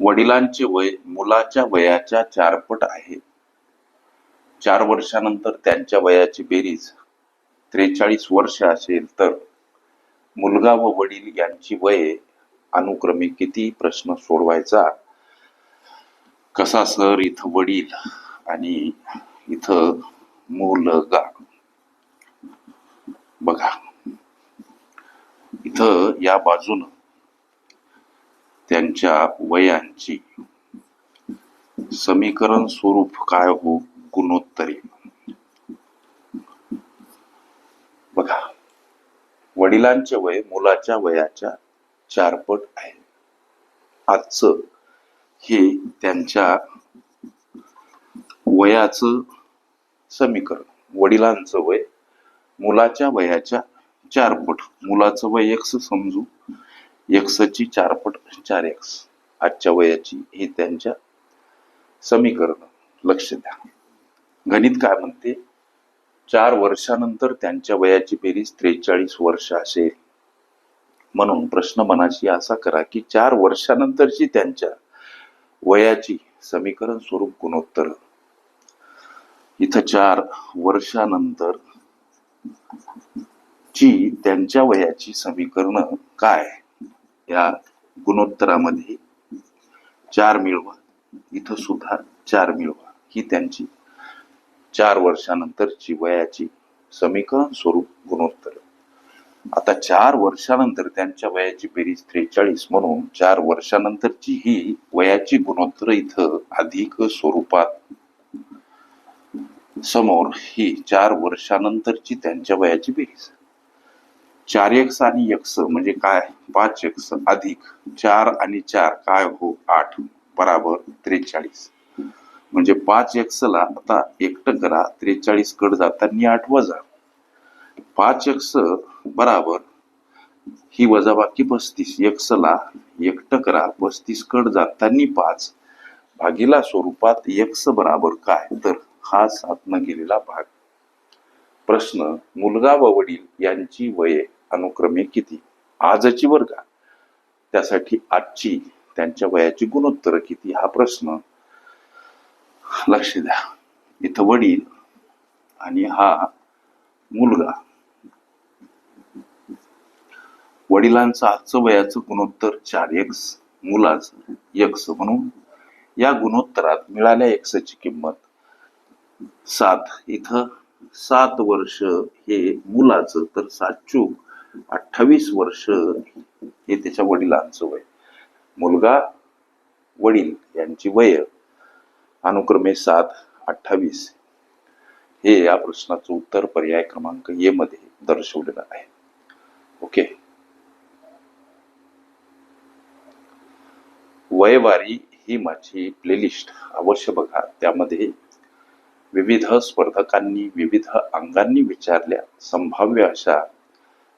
वडिलांचे वय मुलाच्या वयाच्या चारपट आहे. चार वर्षानंतर त्यांच्या वयाची बेरीज त्रेचाळीस वर्ष असेल तर मुलगा व वडील यांची वये अनुक्रमे किती? प्रश्न सोडवायचा. कसा सर इथं वडील आणि इथं मुलगा? बघा. इथं या बाजूनं त्यांच्या वयांची समीकरण स्वरूप काय हो गुणोत्तरी? बघा वडिलांचे वय मुलाच्या वयाच्या चारपट आहे. आजचं हे त्यांच्या वयाचं समीकरण वडिलांचं वय मुलाच्या वयाच्या चारपट. मुलाचं वय एक्स समजू एक्सची चारपट चार एक्स आजच्या वयाची हे त्यांच्या समीकरण. लक्ष द्या. गणित काय म्हणते? चार वर्षानंतर त्यांच्या वयाची बेरीज त्रेचाळीस वर्ष असेल. म्हणून प्रश्न मनाशी असा करा की चार वर्षानंतरची त्यांच्या वयाची समीकरण स्वरूप गुणोत्तर. इथं चार वर्षानंतर ची त्यांच्या वयाची समीकरण काय? या गुणोत्तरामध्ये चार मिळवा इथं सुद्धा चार मिळवा ही त्यांची चार वर्षानंतरची वयाची समीकरण स्वरूप गुणोत्तर. आता चार वर्षानंतर त्यांच्या वयाची बेरीज त्रेचाळीस म्हणून चार वर्षानंतरची ही वयाची गुणोत्तर इथं अधिक स्वरूपात समोर ही चार वर्षानंतरची त्यांच्या वयाची बेरीज. चार एक्स आणि एक्स म्हणजे काय? पाच एक्स अधिक चार आणि चार काय हो? आठ बराबर त्रेचाळीस. म्हणजे पाच एक्सला आता एकटं करा त्रेचाळीस कड जाताना आठ वजा. पाच एक्स बराबर ही वजाबाकी पस्तीस. एक्सला एकटं करा पस्तीस कड जाताना पाच. भागीला स्वरूपात एक्स बराबर काय? तर हा साधनं गेलेला भाग. प्रश्न मुलगा व वडील यांची वये अनुक्रमे किती? आजची वर का त्यासाठी आजची त्यांच्या वयाची गुणोत्तर किती? हा प्रश्न लक्ष द्या. इथं वडील आणि हा मुलगा. वडिलांचं आजचं वयाचं गुणोत्तर चार एक्स मुलाचं एक्स म्हणून. या गुणोत्तरात मिळाल्या एक्सची किंमत सात. इथं सात वर्ष हे मुलाचं तर सात चूक. अठ्ठावीस वर्ष हे त्याच्या वडिलांचं वय. मुलगा वडील यांची वय अनुक्रमे सात अठ्ठावीस. हे या प्रश्नाचं उत्तर पर्याय क्रमांक ए मध्ये दर्शवलेलं आहे. ओके. वयवारी ही माझी प्लेलिस्ट अवश्य बघा. त्यामध्ये विविध स्पर्धकांनी विविध अंगांनी विचारल्या. संभाव्य अशा